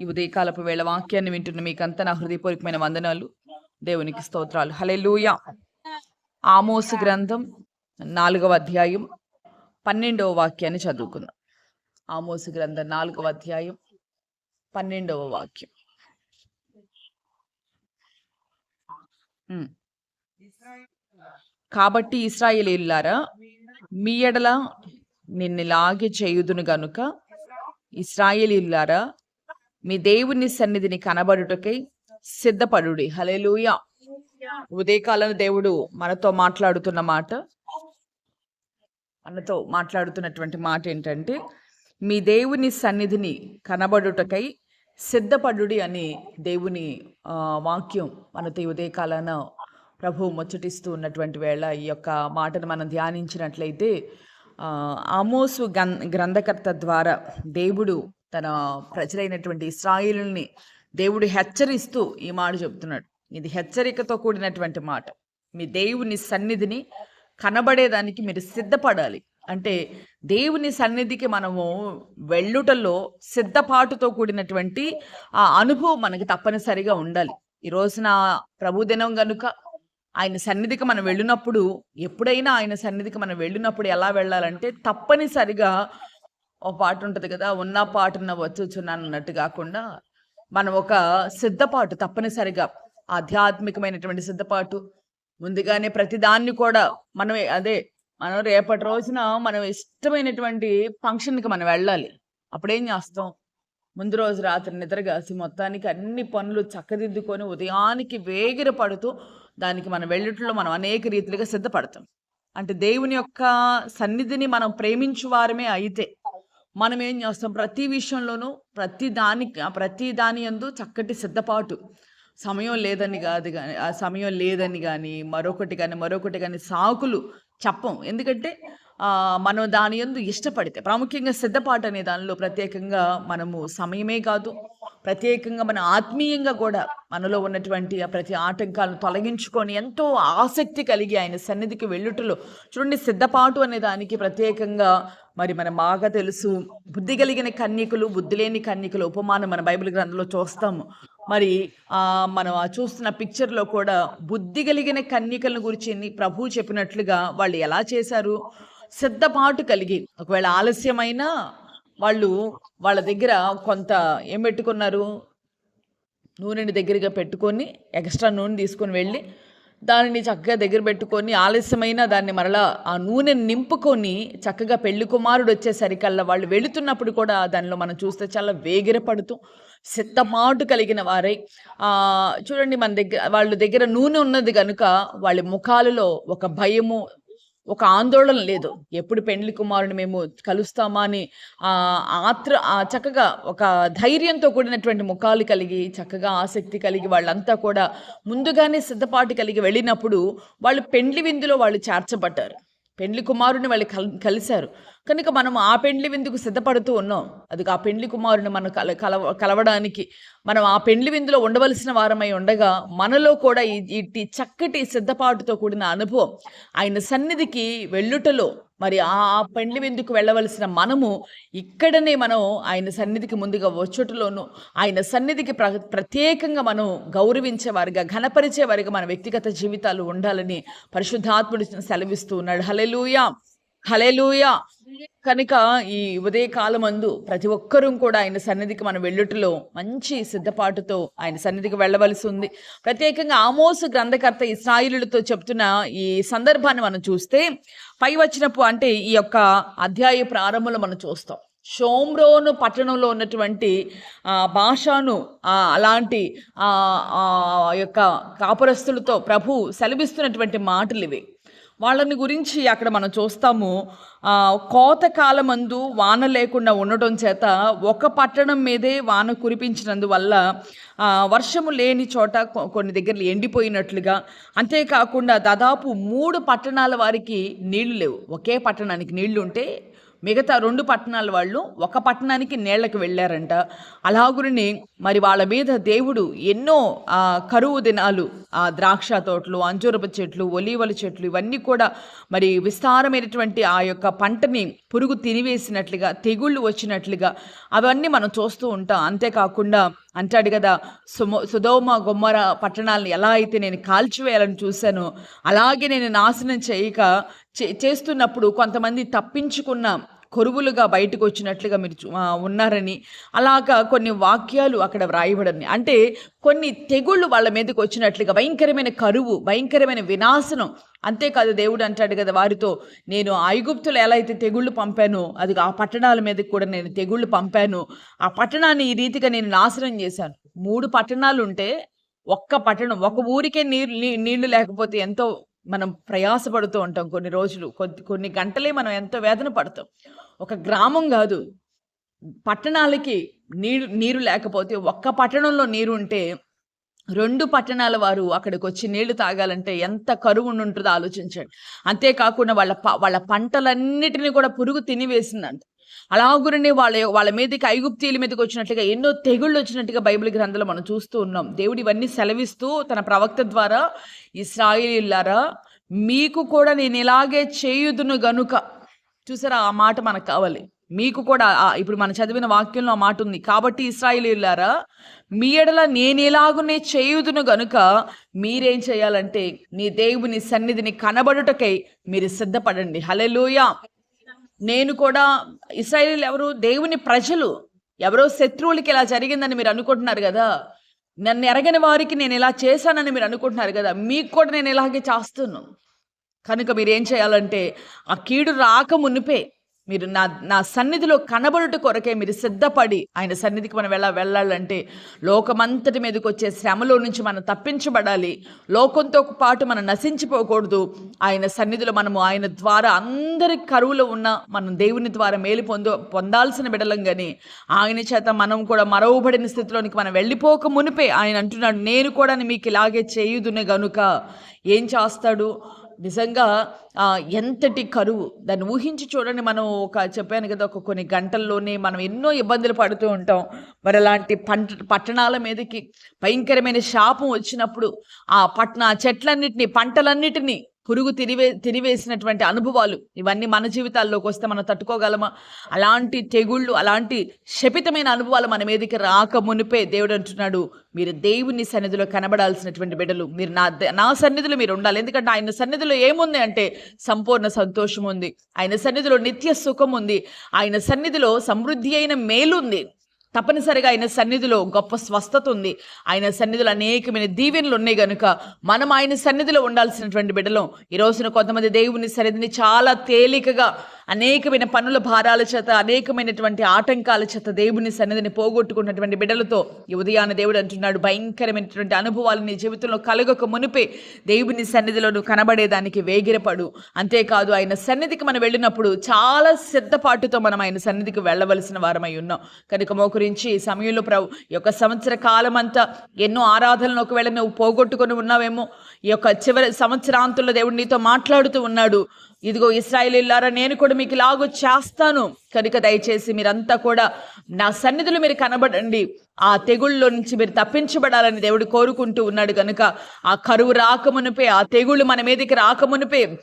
ఈ ఉదయకాలపు వేళ వాక్యాన్ని వింటున్న మీకంతా నా హృదయపూర్వకమైన వందనాలు. దేవునికి స్తోత్రాలు. హల్లెలూయా. ఆమోసు గ్రంథం నాలుగవ అధ్యాయం పన్నెండవ వాక్యాన్ని చదువుకుందాం. ఆమోసు గ్రంథం నాలుగవ అధ్యాయం పన్నెండవ వాక్యం. కాబట్టి ఇస్రాయేలీలారా మీ ఎడల నిన్నులాగే చేయుదును గనుక ఇస్రాయేలీలారా మీ దేవుని సన్నిధిని కనబడుటకై సిద్ధపడుడి. హల్లెలూయా. ఉదయకాలం దేవుడు మనతో మాట్లాడుతున్న మాట. మనతో మాట్లాడుతున్నటువంటి మాట ఏంటంటే మీ దేవుని సన్నిధిని కనబడుటకై సిద్ధపడుడి అని దేవుని వాక్యం మనతో ఉదయకాలను ఉదయకాలాన ప్రభు ముచ్చటిస్తూ ఉన్నటువంటి వేళ ఈ యొక్క మాటను మనం ధ్యానించినట్లయితే ఆమోసు గ్రంథకర్త ద్వారా దేవుడు తన ప్రజలైనటువంటి ఇస్రాయిల్ని దేవుడు హెచ్చరిస్తూ ఈ మాట చెప్తున్నాడు ఇది హెచ్చరికతో కూడినటువంటి మాట. మీ దేవుని సన్నిధిని కనబడేదానికి మీరు సిద్ధపడాలి. అంటే దేవుని సన్నిధికి మనము వెళ్ళుటలో సిద్ధపాటుతో కూడినటువంటి ఆ అనుభవం మనకి తప్పనిసరిగా ఉండాలి. ఈ రోజున ప్రభుదినం గనుక ఆయన సన్నిధికి మనం వెళ్ళినప్పుడు ఎప్పుడైనా ఆయన సన్నిధికి మనం వెళ్ళినప్పుడు ఎలా వెళ్ళాలంటే తప్పనిసరిగా ఒక పాట ఉంటుంది కదా ఉన్న పాటున్న వచ్చుచున్నాను అన్నట్టు కాకుండా మనం ఒక సిద్ధపాటు తప్పనిసరిగా ఆధ్యాత్మికమైనటువంటి సిద్ధపాటు ముందుగానే ప్రతిదాన్ని కూడా మనం అదే మనం రేపటి రోజున మనం ఇష్టమైనటువంటి ఫంక్షన్కి మనం వెళ్ళాలి. అప్పుడేం చేస్తాం? ముందు రోజు రాత్రి నిద్రగాసి మొత్తానికి అన్ని పనులు చక్కదిద్దుకొని ఉదయానికి వేగిర పడుతూ దానికి మనం వెళ్ళట్లో మనం అనేక రీతిలుగా సిద్ధపడతాం. అంటే దేవుని యొక్క సన్నిధిని మనం ప్రేమించు వారమే అయితే మనం ఏం చేస్తాం? ప్రతి విషయంలోనూ ప్రతి దానికి ప్రతి దాని యందు చక్కటి సిద్ధపాటు. సమయం లేదని కాదు కానీ ఆ సమయం లేదని కానీ మరొకటి కానీ మరొకటి కానీ సాకులు చెప్పం. ఎందుకంటే మనం దాని యందు ఇష్టపడితే ప్రాముఖ్యంగా సిద్ధపాటు అనే దానిలో ప్రత్యేకంగా మనము సమయమే కాదు ప్రత్యేకంగా మన ఆత్మీయంగా కూడా మనలో ఉన్నటువంటి ఆ ప్రతి ఆటంకాలను తొలగించుకొని ఎంతో ఆసక్తి కలిగి ఆయన సన్నిధికి వెళ్ళుటలో చూడండి సిద్ధపాటు అనే దానికి ప్రత్యేకంగా మరి మనం బాగా తెలుసు. బుద్ధి కలిగిన కన్యకులు బుద్ధి లేని కన్యకులు ఉపమానం మన బైబిల్ గ్రంథంలో చూస్తాము. మరి ఆ మనం ఆ చూస్తున్న పిక్చర్లో కూడా బుద్ధి కలిగిన కన్యకలను గురించి ప్రభు చెప్పినట్లుగా వాళ్ళు ఎలా చేశారు? సిద్ధపాటు కలిగి ఒకవేళ ఆలస్యమైనా వాళ్ళు వాళ్ళ దగ్గర కొంత ఏం పెట్టుకున్నారు? నూనెని దగ్గరగా పెట్టుకొని ఎక్స్ట్రా నూనె తీసుకొని వెళ్ళి దానిని చక్కగా దగ్గర పెట్టుకొని ఆలస్యమైన దాన్ని మరలా ఆ నూనెని నింపుకొని చక్కగా పెళ్ళి కుమారుడు వచ్చేసరికల్లా వాళ్ళు వెళుతున్నప్పుడు కూడా దానిలో మనం చూస్తే చాలా వేగిరపడుతూ సిద్ధమాటు కలిగిన వారై. చూడండి మన దగ్గర వాళ్ళ దగ్గర నూనె ఉన్నది కనుక వాళ్ళ ముఖాలలో ఒక భయము ఒక ఆందోళన లేదు. ఎప్పుడు పెండ్లి కుమారుని మేము కలుస్తామా అని ఆత్ర చక్కగా ఒక ధైర్యంతో కూడినటువంటి ముఖాలు కలిగి చక్కగా ఆసక్తి కలిగి వాళ్ళంతా కూడా ముందుగానే సిద్ధపాటు కలిగి వెళ్ళినప్పుడు వాళ్ళు పెండ్లి విందులో వాళ్ళు చేర్చబడ్డారు. పెండ్లి కుమారుని వాళ్ళు కల్ కలిశారు. కనుక మనం ఆ పెండ్లి విందుకు సిద్ధపడుతూ ఉన్నాం? అది ఆ పెండ్లి కుమారుని మనం కల కలవ కలవడానికి మనం ఆ పెండ్లి విందులో ఉండవలసిన వారమై ఉండగా మనలో కూడా ఈ ఇట్టి చక్కటి సిద్ధపాటుతో కూడిన అనుభవం ఆయన సన్నిధికి వెళ్ళుటలో మరి ఆ పెండ్లి విందుకు వెళ్ళవలసిన మనము ఇక్కడనే మనం ఆయన సన్నిధికి ముందుగా వచ్చుటలోను ఆయన సన్నిధికి ప్ర ప్రత్యేకంగా మనం గౌరవించే వారిగా వారిగా మన వ్యక్తిగత జీవితాలు ఉండాలని పరిశుద్ధాత్ముడు సెలవిస్తూ ఉన్నాడు. హలెలుయా హలేలుయా కనుక ఈ ఉదయకాలమందు ప్రతి ఒక్కరూ కూడా ఆయన సన్నిధికి మనం వెళ్ళుటలో మంచి సిద్ధపాటుతో ఆయన సన్నిధికి వెళ్ళవలసి ఉంది. ప్రత్యేకంగా ఆమోసు గ్రంథకర్త ఇస్రాయిలులతో చెప్తున్న ఈ సందర్భాన్ని మనం చూస్తే పై వచ్చినప్పుడు అంటే ఈ యొక్క అధ్యాయ ప్రారంభంలో మనం చూస్తాం. షోమ్రోను పట్టణంలో ఉన్నటువంటి భాషను అలాంటి ఆ, ఆ యొక్క కాపురస్తులతో ప్రభు సెలవిస్తున్నటువంటి మాటలు ఇవి వాళ్ళని గురించి అక్కడ మనం చూస్తాము ఆ, కోతకాలమందు వాన లేకుండా ఉండటం చేత ఒక పట్టణం మీదే వాన కురిపించినందువల్ల వర్షము లేని చోట కొన్ని దగ్గరలు ఎండిపోయినట్లుగా అంతేకాకుండా దాదాపు మూడు పట్టణాల వారికి నీళ్ళు లేవు. ఒకే పట్టణానికి నీళ్ళు ఉంటే మిగతా రెండు పట్టణాల వాళ్ళు ఒక పట్టణానికి నీళ్ళకి వెళ్ళారంట. అలాగురిని మరి వాళ్ళ మీద దేవుడు ఎన్నో కరువు దినాలు ద్రాక్ష తోటలు అంజూరపు చెట్లు ఒలీవల చెట్లు ఇవన్నీ కూడా మరి విస్తారమైనటువంటి ఆ యొక్క పంటని పురుగు తినివేసినట్లుగా తెగుళ్ళు వచ్చినట్లుగా అవన్నీ మనం చూస్తూ ఉంటాం. అంతేకాకుండా అంటాడు కదా సుమో సుధోమ గుమ్మర పట్టణాలను ఎలా అయితే నేను కాల్చివేయాలని చూశానో అలాగే నేను నాశనం చేయక చే- చేస్తున్నప్పుడు కొంతమంది తప్పించుకున్న కొరువులుగా బయటకు వచ్చినట్లుగా మీరు ఉన్నారని అలాగా కొన్ని వాక్యాలు అక్కడ వ్రాయబడని అంటే కొన్ని తెగుళ్ళు వాళ్ళ మీదకి వచ్చినట్లుగా భయంకరమైన కరువు భయంకరమైన వినాశనం. అంతేకాదు దేవుడు అంటాడు కదా వారితో నేను ఐగుప్తులు ఎలా అయితే తెగుళ్ళు పంపానో అది ఆ పట్టణాల మీదకి కూడా నేను తెగుళ్ళు పంపాను. ఆ పట్టణాన్ని ఈ రీతిగా నేను నాశనం చేశాను. మూడు పట్టణాలు ఉంటే ఒక్క పట్టణం ఒక ఊరికే నీళ్ళు నీ- నీళ్ళు లేకపోతే ఎంతో మనం ప్రయాసపడుతూ ఉంటాం కొన్ని రోజులు కొద్ది కొన్ని గంటలే మనం ఎంతో వేదన పడతాం. ఒక గ్రామం కాదు. పట్టణాలకి నీరు నీరు లేకపోతే ఒక్క పట్టణంలో నీరు ఉంటే రెండు పట్టణాల వారు అక్కడికి వచ్చి నీళ్ళు తాగాలంటే ఎంత కరువు ఉంటుందో ఆలోచించండి. అంతేకాకుండా వాళ్ళ ప- వాళ్ళ పంటలన్నిటిని కూడా పురుగు తినివేసిందంట. అలాగురనే వాళ్ళ వాళ్ళ మీదకి ఐగుప్తీల మీదకి వచ్చినట్లుగా ఎన్నో తెగుళ్ళు వచ్చినట్టుగా బైబిల్ గ్రంథంలో మనం చూస్తూ ఉన్నాం. దేవుడు ఇవన్నీ సెలవిస్తూ తన ప్రవక్త ద్వారా ఇస్రాయిల్లారా మీకు కూడా నేను ఇలాగే చేయుదును గనుక. చూసారా ఆ మాట మనకు కావాలి. మీకు కూడా ఇప్పుడు మనం చదివిన వాక్యంలో ఆ మాట ఉంది. కాబట్టి ఇస్రాయిలీలారా మీ ఎడల నేను ఎలాగునే చేయుదును గనుక మీరేం చేయాలంటే నీ దేవుని సన్నిధిని కనబడుటకై మీరు సిద్ధపడండి. హలెలుయా నేను కూడా ఇస్రాయేలీలు ఎవరు దేవుని ప్రజలు ఎవరో శత్రువులకి ఇలా జరిగిందని మీరు అనుకుంటున్నారు కదా? నన్ను ఎరగని వారికి నేను ఇలా చేశానని మీరు అనుకుంటున్నారు కదా? మీకు కూడా నేను ఇలాగే చేస్తున్నాను కనుక మీరు ఏం చేయాలంటే ఆ కీడు రాక మునిపే మీరు నా నా సన్నిధిలో కనబడుట కొరకే మీరు సిద్ధపడి ఆయన సన్నిధికి మనం ఎలా వెళ్ళాలంటే లోకమంతటి మీదకి వచ్చే శ్రమలో నుంచి మనం తప్పించబడాలి. లోకంతో పాటు మనం నశించిపోకూడదు. ఆయన సన్నిధిలో మనము ఆయన ద్వారా అందరి కరువులో ఉన్న మనం దేవుని ద్వారా మేలు పొందు పొందాల్సిన బిడలం కానీ ఆయన చేత మనం కూడా మరవబడిన స్థితిలోనికి మనం వెళ్ళిపోక మునిపే ఆయన అంటున్నాడు నేను కూడా మీకు ఇలాగే చేయుదునే గనుక ఏం చేస్తాడు? నిజంగా ఎంతటి కరువు. దాన్ని ఊహించి చూడండి. మనం ఒక చెప్పాను కదా ఒక కొన్ని గంటల్లోనే మనం ఎన్నో ఇబ్బందులు పడుతూ ఉంటాం. మరి అలాంటి పంట పట్టణాల మీదకి భయంకరమైన శాపం వచ్చినప్పుడు ఆ పట్టణ చెట్లన్నిటినీ చెట్లన్నిటిని పంటలన్నిటినీ పురుగు తిరివే తిరివేసినటువంటి అనుభవాలు ఇవన్నీ మన జీవితాల్లోకి వస్తే మనం తట్టుకోగలమా? అలాంటి తెగుళ్ళు అలాంటి శపితమైన అనుభవాలు మన మీదకి రాక మునిపే దేవుడు అంటున్నాడు. మీరు దేవుని సన్నిధిలో కనబడాల్సినటువంటి బిడ్డలు. మీరు నా ద- నా సన్నిధిలో మీరు ఉండాలి. ఎందుకంటే ఆయన సన్నిధిలో ఏముంది అంటే సంపూర్ణ సంతోషం ఉంది. ఆయన సన్నిధిలో నిత్య సుఖం ఉంది. ఆయన సన్నిధిలో సమృద్ధి అయిన మేలుంది. తప్పనిసరిగా ఆయన సన్నిధిలో గొప్ప స్వస్థత ఉంది. ఆయన సన్నిధిలో అనేకమైన దీవెనలు ఉన్నాయి గనుక మనం ఆయన సన్నిధిలో ఉండాల్సినటువంటి బిడ్డలం. ఈ రోజున కొంతమంది దేవుని సన్నిధిని చాలా తేలికగా అనేకమైన పనుల భారాల చేత అనేకమైనటువంటి ఆటంకాల చేత దేవుని సన్నిధిని పోగొట్టుకున్నటువంటి బిడ్డలతో ఈ ఉదయాన దేవుడు అంటున్నాడు భయంకరమైనటువంటి అనుభవాలు నీ జీవితంలో కలగక మునిపే దేవుని సన్నిధిలో నువ్వు కనబడేదానికి వేగిరపడు. అంతేకాదు ఆయన సన్నిధికి మనం వెళ్ళినప్పుడు చాలా సిద్ధపాటుతో మనం ఆయన సన్నిధికి వెళ్ళవలసిన వారమై ఉన్నాం. కనుక మోకరించి ఈ సమయంలో ప్రభు ఈ యొక్క సంవత్సర కాలం అంతా ఎన్నో ఆరాధనలు ఒకవేళ నువ్వు పోగొట్టుకొని ఉన్నావేమో? ఈ యొక్క చివరి సంవత్సరాంతంలో దేవుడు నీతో మాట్లాడుతూ ఉన్నాడు. ఇదిగో ఇస్రాయేలీలారా నేను కూడా మీకు లాగు చేస్తాను. కనుక దయచేసి మీరంతా కూడా నా సన్నిధులు మీరు కనబడండి. ఆ తెగుళ్ళలో నుంచి మీరు తప్పించబడాలని దేవుడు కోరుకుంటూ ఉన్నాడు కనుక ఆ కరువు రాకమునిపే ఆ తెగుళ్ళు మన మీదకి రాకమునిపే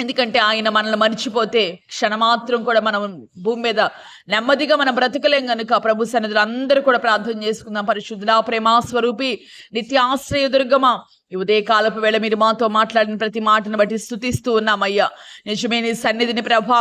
ఎందుకంటే ఆయన మనల్ని మర్చిపోతే క్షణమాత్రం కూడా మనం భూమి మీద నెమ్మదిగా మనం బ్రతకలేం కనుక ప్రభు సన్నిధులు అందరూ కూడా ప్రార్థన చేసుకుందాం. పరిశుద్ధుడా ప్రేమా స్వరూపి నిత్యాశ్రయ దుర్గమా ఈ ఉదయ కాలపు వేళ మీరు మాతో మాట్లాడిన ప్రతి మాటను బట్టి స్థుతిస్తూ ఉన్నామయ్యా. నిజమే నీ సన్నిధిని ప్రభా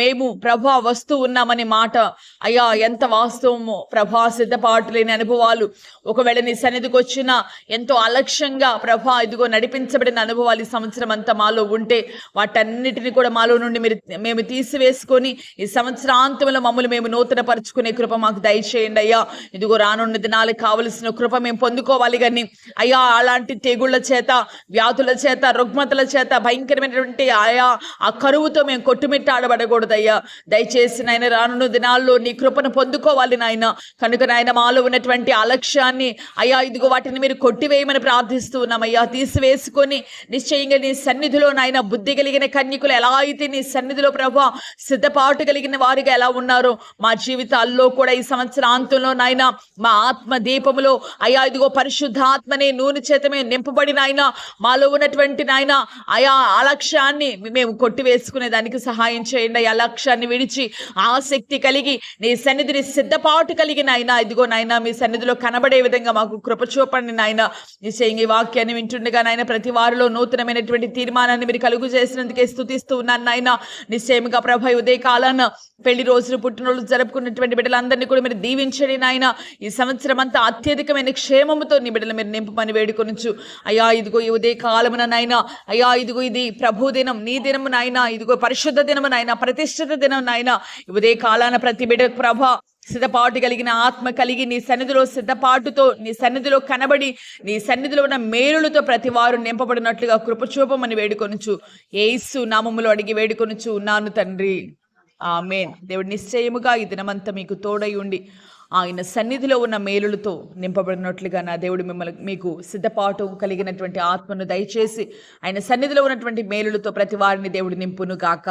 మేము ప్రభా వస్తూ ఉన్నామని మాట. అయ్యా ఎంత వాస్తవమో ప్రభా సిద్ధపాటు లేని అనుభవాలు. ఒకవేళ నీ సన్నిధికి వచ్చిన ఎంతో అలక్ష్యంగా ప్రభా ఇదిగో నడిపించబడిన అనుభవాలు ఈ సంవత్సరం అంతా మాలో ఉంటే వాటన్నిటిని కూడా మాలో నుండి మీరు మేము తీసివేసుకొని ఈ సంవత్సరాంతంలో మమ్మల్ని మేము నూతన పరుచుకునే కృప మాకు దయచేయండి అయ్యా. ఇదిగో రానున్న దినాలకు కావలసిన కృప మేము పొందుకోవాలి కానీ అయ్యా అలాంటి తెగుళ్ళు తెగుళ్ళ చేత వ్యాధుల చేత రుగ్మతల చేత భయంకరమైనటువంటి ఆయా ఆ కరువుతో మేము కొట్టుమిట్టాడబడకూడదయ్యా. దయచేసి నాయన రానున్న దినాల్లో నీ కృపను పొందుకోవాలి నాయన. కనుక నాయన మాలో ఉన్నటువంటి అలక్ష్యాన్ని అయ్యా ఇదిగో వాటిని మీరు కొట్టివేయమని ప్రార్థిస్తూ ఉన్నామయ్యా. తీసివేసుకొని నిశ్చయంగా నీ సన్నిధిలో నాయన బుద్ధి కలిగిన కన్యకులు ఎలా అయితే నీ సన్నిధిలో ప్రభా సిద్ధపాటు కలిగిన వారిగా ఎలా ఉన్నారో మా జీవితాల్లో కూడా ఈ సంవత్సరాంతంలో నాయన మా ఆత్మ దీపములో అయ్యా ఇదిగో పరిశుద్ధాత్మనే నూనె చేత మేము నింపబడిన ఆయన మాలో ఉన్నటువంటి నాయన ఆయా అలక్ష్యాన్ని మేము కొట్టివేసుకునే దానికి సహాయం చేయండి. ఆ లక్ష్యాన్ని విడిచి ఆసక్తి కలిగి నీ సన్నిధిని సిద్ధపాటు కలిగి నాయన ఇదిగో నాయన మీ సన్నిధిలో కనబడే విధంగా మాకు కృపచూపండి నాయన. నిశ్చయంగా ఈ వాక్యాన్ని వింటుండగా నాయన ప్రతి వారిలో నూతనమైనటువంటి తీర్మానాన్ని మీరు కలుగు చేసినందుకే స్థుతిస్తూ ఉన్నాను నాయన. నిశ్చయముగా ప్రభ ఉదయ కాలాన పెళ్ళి రోజులు పుట్టినరోజు జరుపుకున్నటువంటి బిడ్డలందరినీ కూడా మీరు దీవించండి నాయన. ఈ సంవత్సరం అంతా అత్యధికమైన క్షేమముతో నీ బిడ్డలు మీరు నింపమని వేడుకొనొచ్చు అయ్యా ఇదిగో ఈ ఉదయ కాలమున నాయన అయ్యా ఇదిగో ఇది ప్రభు దినం నీ దినము నాయన ఇదిగో పరిశుద్ధ దినము నాయన ప్రతిష్ఠిత దినం నాయన. ఉదయ కాలాన ప్రతి బిడ్డ ప్రభ సిద్ధపాటు కలిగిన ఆత్మ కలిగి నీ సన్నిధిలో సిద్ధపాటుతో నీ సన్నిధిలో కనబడి నీ సన్నిధిలో ఉన్న మేలులతో ప్రతి వారు నింపబడినట్లుగా కృపచూపమని వేడుకొనుచు. ఏసు నామములో అడిగి వేడుకొనుచు ఉన్నాను తండ్రి. ఆమెన్. దేవుడు నిశ్చయముగా ఈ దినమంతా మీకు తోడై ఉండి ఆయన సన్నిధిలో ఉన్న మేలులతో నింపబడినట్లుగా నా దేవుడు మిమ్మల్ని మీకు సిద్ధపాటు కలిగినటువంటి ఆత్మను దయచేసి ఆయన సన్నిధిలో ఉన్నటువంటి మేలులతో ప్రతి వారిని దేవుడు నింపును గాక.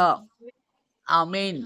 ఆమెన్.